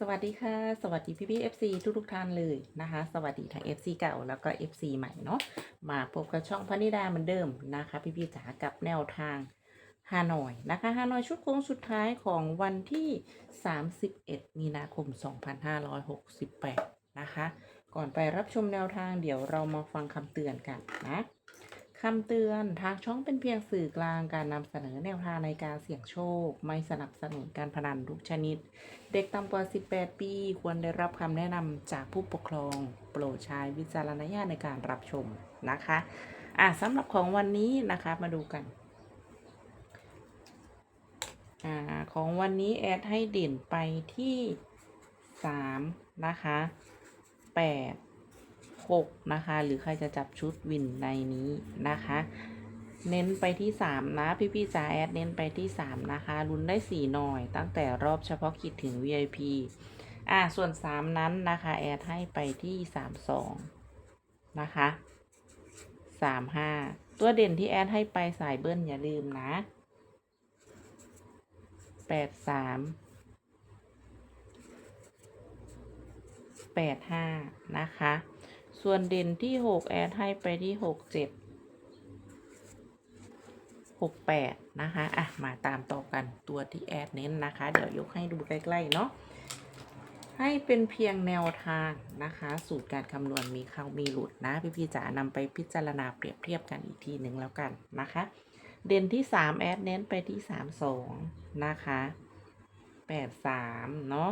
สวัสดีค่ะ สวัสดีพี่พี่ FC ทุกทุกท่านเลยนะคะ สวัสดีทั้ง FC เก่าแล้วก็ FC ใหม่เนาะมาพบกับช่องพนิดาเหมือนเดิมนะคะ พี่พี่จ๋ากับแนวทางฮานอยนะคะฮานอยชุดโค้งสุดท้ายของวันที่ 31 มีนาคม 2568 นะคะ ก่อนไปรับชมแนวทางเดี๋ยวเรามาฟังคำเตือนกันนะ คำเตือนทางช่องเป็นเพียงสื่อกลางการนำเสนอแนวทางในการเสี่ยงโชค ไม่สนับสนุนการพนันทุกชนิด เด็กต่ำกว่า 18 ปี ควรได้รับคำแนะนำจากผู้ปกครอง โปรดใช้วิจารณญาณในการรับชมนะคะอะสำหรับของวันนี้นะคะมาดูกันอ่าของวันนี้แอดให้เด่นไปที่ 3 นะคะ 8 6 นะคะ หรือใครจะจับชุดวินในนี้นะคะ เน้นไปที่ 3 นะ พี่พี่จ๋าแอดเน้นไปที่ 3 นะคะลุ้นได้ 4 หน่อย ตั้งแต่รอบเฉพาะกิจถึง VIP อ่าส่วน 3 นั้นนะคะ แอดให้ไปที่ 32 นะคะ 35 ตัวเด่นที่แอดให้ไปสายเบิ้ลอย่าลืมนะ 83 85นะคะ ส่วนเด่นที่ 6 แอดให้ไปที่ 67 68 นะคะ อะ มาตามต่อกันตัวที่แอดเน้นนะคะ เดี๋ยวยกให้ดูใกล้ ๆ เนาะให้เป็นเพียงแนวทางนะคะ สูตรการคำนวณมีเข้ามีหลุดนะ พี่ๆจ๋านำไปพิจารณาเปรียบเทียบกันอีกทีหนึ่งแล้วกันนะคะ เด่นที่ 3 แอดเน้นไปที่ 32 นะคะ 83 เนาะ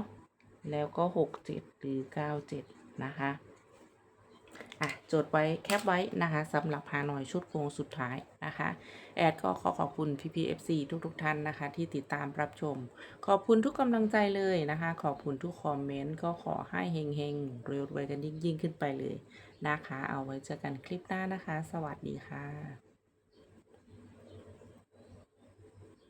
แล้วก็ 67 หรือ 97 นะคะ อะจดไว้แคปไว้นะคะสำหรับฮานอยชุดโครงสุดท้ายนะคะ แอดก็ขอขอบคุณพีพีเอฟซีทุกๆทท่านนะคะ ที่ติดตามรับชม ขอบคุณทุกกำลังใจเลยนะคะ ขอบคุณทุกคอมเมนต์ก็ขอให้เฮงๆรวยๆกันยิ่งๆขึ้นไปเลยนะคะ เอาไว้เจอกันคลิปหน้านะคะ สวัสดีค่ะ